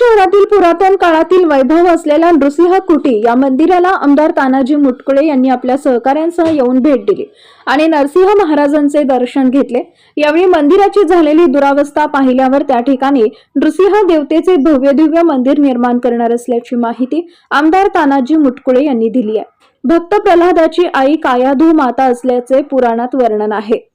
शहरातील पुरातन काळातील वैभव असलेल्या नृसिंह कुटी या मंदिराला आमदार तानाजी मुटकुळे यांनी आपल्या सहकाऱ्यांसह येऊन भेट दिली आणि नरसिंह महाराजांचे दर्शन घेतले. यावेळी मंदिराची झालेली दुरावस्था पाहिल्यावर त्या ठिकाणी नृसिंह देवतेचे भव्य दिव्य मंदिर निर्माण करणार असल्याची माहिती आमदार तानाजी मुटकुळे यांनी दिली आहे. भक्त प्रल्हादाची आई कायाधू माता असल्याचे पुराणात वर्णन आहे.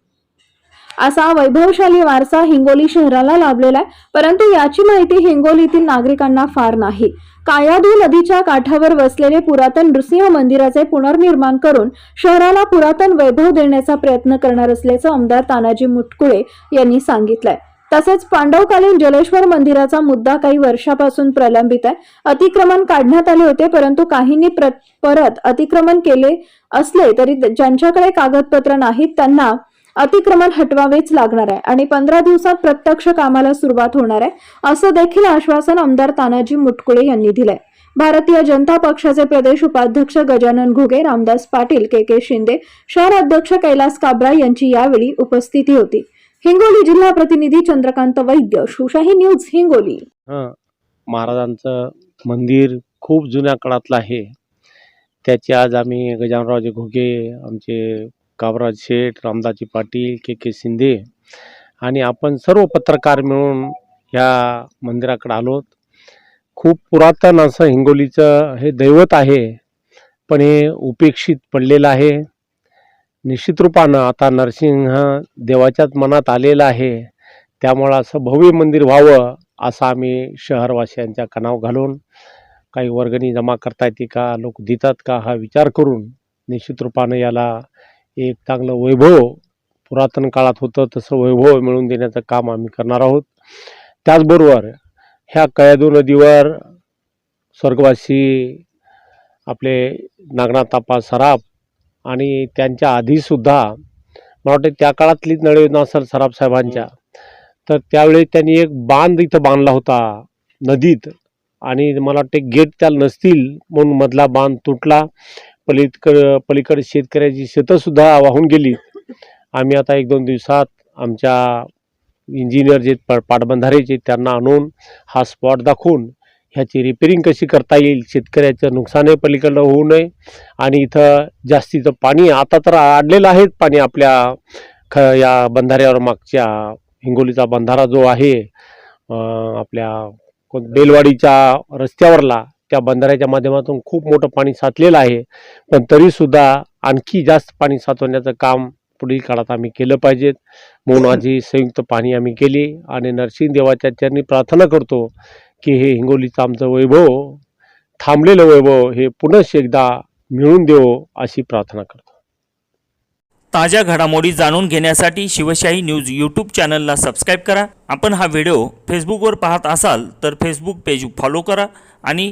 असा वैभवशाली वारसा हिंगोली शहराला लाभलेला आहे. परंतु याची माहिती हिंगोलीतील नागरिकांना फार नाही. कायाधू नदीच्या काठावर वसलेले पुरातन नृसिंह मंदिराचे पुनर्निर्माण करून शहराला पुरातन वैभव देण्याचा प्रयत्न करणार असल्याचं आमदार तानाजी मुटकुळे यांनी सांगितलंय. तसेच पांडवकालीन जलेश्वर मंदिराचा मुद्दा काही वर्षापासून प्रलंबित आहे. अतिक्रमण काढण्यात आले होते परंतु काहींनी परत अतिक्रमण केले असले तरी ज्यांच्याकडे कागदपत्र नाहीत त्यांना अतिक्रमण हटवावेच लागणार आहे आणि पंधरा दिवसात प्रत्यक्ष कामाला सुरुवात होणार आहे असं देखील आश्वासन आमदार तानाजी मुटकुळे यांनी दिलंय. भारतीय जनता पक्षाचे प्रदेश उपाध्यक्ष गजानन घुगे रामदास पाटील के के शिंदे शहर अध्यक्ष कैलास काब्रा यांची यावेळी उपस्थिती होती. हिंगोली जिल्हा प्रतिनिधी चंद्रकांत वैद्य शिवशाही न्यूज हिंगोली. महाराजांचं मंदिर खूप जुन्या काळातलं आहे. त्याची आज आम्ही गजाननरावजी घुगे आमचे काबराज शेठ रामदाजी पाटील के के शिंदे आणि आपण सर्व पत्रकार मिळून ह्या मंदिराकडे आलोत खूप पुरातन असं हिंगोलीचं हे दैवत आहे पण हे उपेक्षित पडलेलं आहे. निश्चित रूपानं आता नरसिंह देवाच्याच मनात आलेलं आहे. त्यामुळं असं भव्य मंदिर व्हावं असं आम्ही शहरवासियांच्या कणाव घालून काही वर्गणी जमा करता येते का लोक देतात का हा विचार करून निश्चित रूपानं याला एक चांगलं वैभव पुरातन काळात होतं तसं वैभव मिळवून देण्याचं काम आम्ही करणार आहोत. त्याचबरोबर ह्या कयादू नदीवर स्वर्गवासी आपले नागनाथाप्पा सराफ आणि त्यांच्या आधीसुद्धा मला वाटतं त्या काळातलीच नळयोजना असेल सराफ साहेबांच्या तर त्यावेळी त्यांनी एक बांध इथं बांधला होता नदीत. आणि मला वाटते गेट त्या नसतील म्हणून मधला बांध तुटला. पलीकड पलीकडे शेतकऱ्याची शेतंसुद्धा वाहून गेली. आम्ही आता एक दोन दिवसात आमच्या इंजिनियर जे प पाटबंधारेचे त्यांना आणून हा स्पॉट दाखवून ह्याची रिपेरिंग कशी करता येईल शेतकऱ्याचं नुकसानही पलीकडलं होऊ नये. आणि इथं जास्तीचं पाणी आता तर आडलेलं आहे पाणी आपल्या ख या बंधाऱ्यावर मागच्या हिंगोलीचा बंधारा जो आहे आपल्या कोण बेलवाडीच्या रस्त्यावरला त्या बंधाऱ्याच्या माध्यमातून खूप मोठं पाणी साचलेलं आहे. पण तरीसुद्धा आणखी जास्त पाणी साचवण्याचं काम पुढील काळात आम्ही केलं पाहिजेत म्हणून आजी संयुक्त पाणी आम्ही केली आणि नरसिंह देवाच्या चरणी प्रार्थना करतो की हे हिंगोलीचं आमचं वैभव थांबलेलं वैभव हे पुनश्च एकदा मिळून देवो अशी प्रार्थना करतो. ताज्या घडामोडी जाणून घेण्यासाठी शिवशाही न्यूज यूट्यूब चॅनलला सबस्क्राईब करा. आपण हा व्हिडिओ फेसबुकवर पाहत असाल तर फेसबुक पेज फॉलो करा आणि